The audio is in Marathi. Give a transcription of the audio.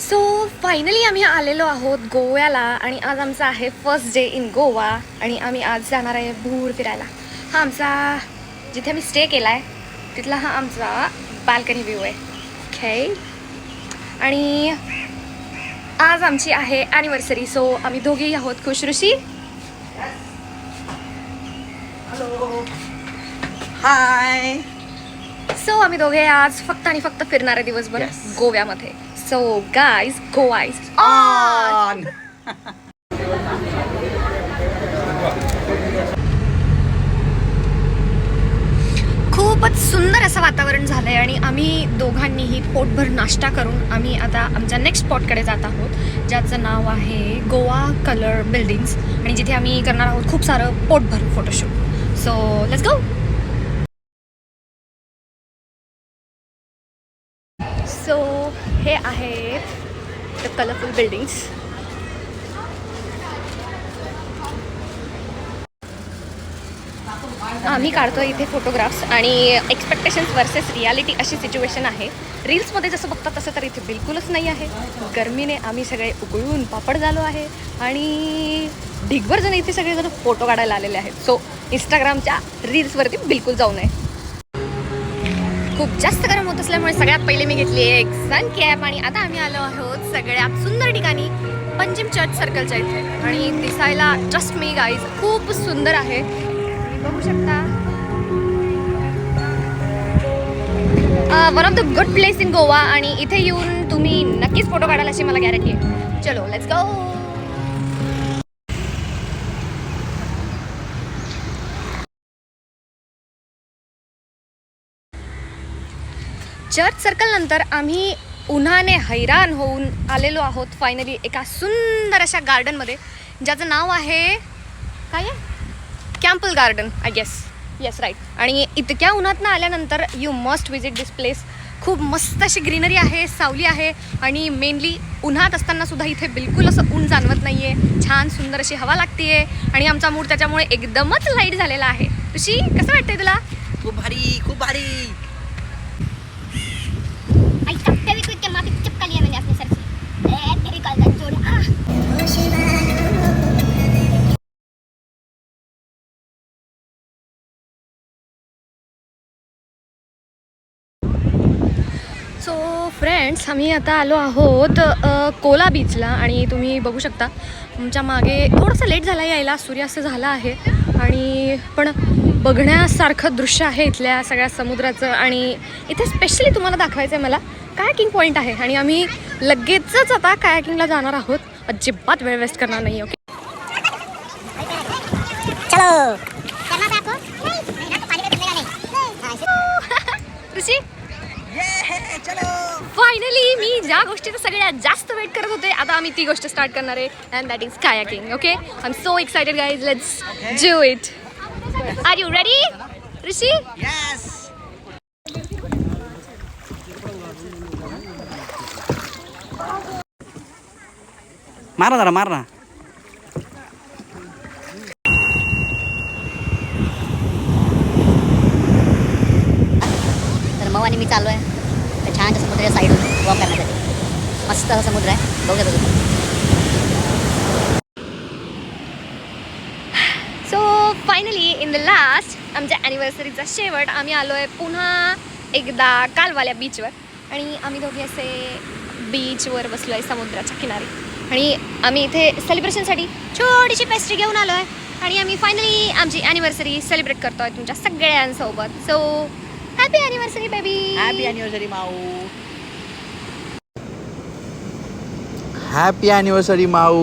सो फायनली आम्ही आलेलो आहोत गोव्याला आणि आज आमचा आहे फर्स्ट डे इन गोवा आणि आम्ही आज जाणार आहे भूर फिरायला. हा आमचा जिथे आम्ही स्टे केला आहे तिथला हा आमचा बाल्कनी व्ह्यू आहे. ओके आणि आज आमची आहे ॲनिव्हर्सरी सो आम्ही दोघेही आहोत खुश ऋषी. हाय सो आम्ही दोघे आज फक्त आणि फक्त फिरणार दिवसभर Yes. गोव्यामध्ये. So guys Goa is on खूपच सुंदर असं वातावरण झालंय आणि आम्ही दोघांनीही पोटभर नाश्ता करून आम्ही आता आमच्या नेक्स्ट स्पॉटकडे जात आहोत ज्याचं नाव आहे गोवा कलर बिल्डिंग्स आणि जिथे आम्ही करणार आहोत खूप सारं पोटभर फोटोशूट सो लेट्स गो आहेत द कलरफुल बिल्डिंग्स आम्ही काढतो इथे फोटोग्राफ्स आणि एक्सपेक्टेशन्स वर्सेस रियालिटी अशी सिच्युएशन आहे. रील्समध्ये जसं बघतात तसं तर इथे बिलकुलच नाही आहे. गरमीने आम्ही सगळे उकळून पापड झालो आहे आणि ढिगभर जण इथे सगळेजण फोटो काढायला आलेले आहेत. सो इंस्टाग्रामच्या रील्सवरती बिलकुल जाऊ नये. खूप जास्त गरम असल्यामुळे सगळ्यात पहिले मी घेतली एक सन कॅप आणि आता आम्ही आलो आहोत सगळ्यात सुंदर ठिकाणी पंजिम चर्च सर्कलच्या इथे. आणि दिसायला जस्ट मी गाईज खूप सुंदर आहे. तुम्ही बघू शकता. One of the good place in Goa आणि इथे येऊन तुम्ही नक्कीच फोटो काढाल अशी मला गॅरंटी आहे. चलो लेट्स गो चर्च सर्कलनंतर आम्ही उन्हाने हैराण होऊन आलेलो आहोत फायनली एका सुंदर अशा गार्डनमध्ये ज्याचं नाव आहे काय आहे? Campal garden I guess yes right आणि इतक्या उन्हातनं आल्यानंतर you must visit this place खूप मस्त अशी ग्रीनरी आहे सावली आहे आणि मेनली उन्हात असतानासुद्धा इथे बिलकुल असं ऊन जाणवत नाही आहे छान सुंदर अशी हवा लागते आहे आणि आमचा मूड त्याच्यामुळे एकदमच लाइट झालेला आहे. तुशी कसं वाटतंय तुला? खूप भारी खूप भारी. Ay, सो फ्रेंड्स आम्ही आता आलो आहोत कोला बीचला आणि तुम्ही बघू शकता. तुमच्या मागे थोडंसं लेट झाला यायला सूर्यास्त झाला आहे. आणि पण बघण्यासारखं दृश्य आहे इथल्या सगळ्या समुद्राचं आणि इथे स्पेशली तुम्हाला दाखवायचं आहे मला कायाकिंग पॉईंट आहे. आणि आम्ही लगेचच आता कायाकिंगला जाणार आहोत. अजिबात वेळ वेस्ट करणार नाही ओके ऋषी फायनली मी ज्या गोष्टीचा सगळ्यात जास्त वेट करत होते आता आम्ही ती गोष्ट स्टार्ट करणार आहे and that is kayaking okay I am so excited guys let's do it are you ready Rishi yes मार ना जरा मार ना. तर मऊ आणि मी चाललो आहे तर समुद्र समुद्राच्या साईडून वॉक करण्यासाठी. मस्त असा समुद्र आहे. बघत होतो so finally in the last आमच्या ॲनिव्हर्सरीचा शेवट आम्ही आलो आहे पुन्हा एकदा कालवाल्या बीचवर आणि आम्ही दोघे असे बीचवर बसलो आहे समुद्राच्या किनारी. आणि आम्ही इथे सेलिब्रेशनसाठी छोटीशी पेस्ट्री घेऊन आलो आहे आणि आम्ही फायनली आमची ॲनिव्हर्सरी सेलिब्रेट करतो आहे तुमच्या सगळ्यांसोबत. So Happy anniversary baby. Happy anniversary mau. Happy anniversary mau.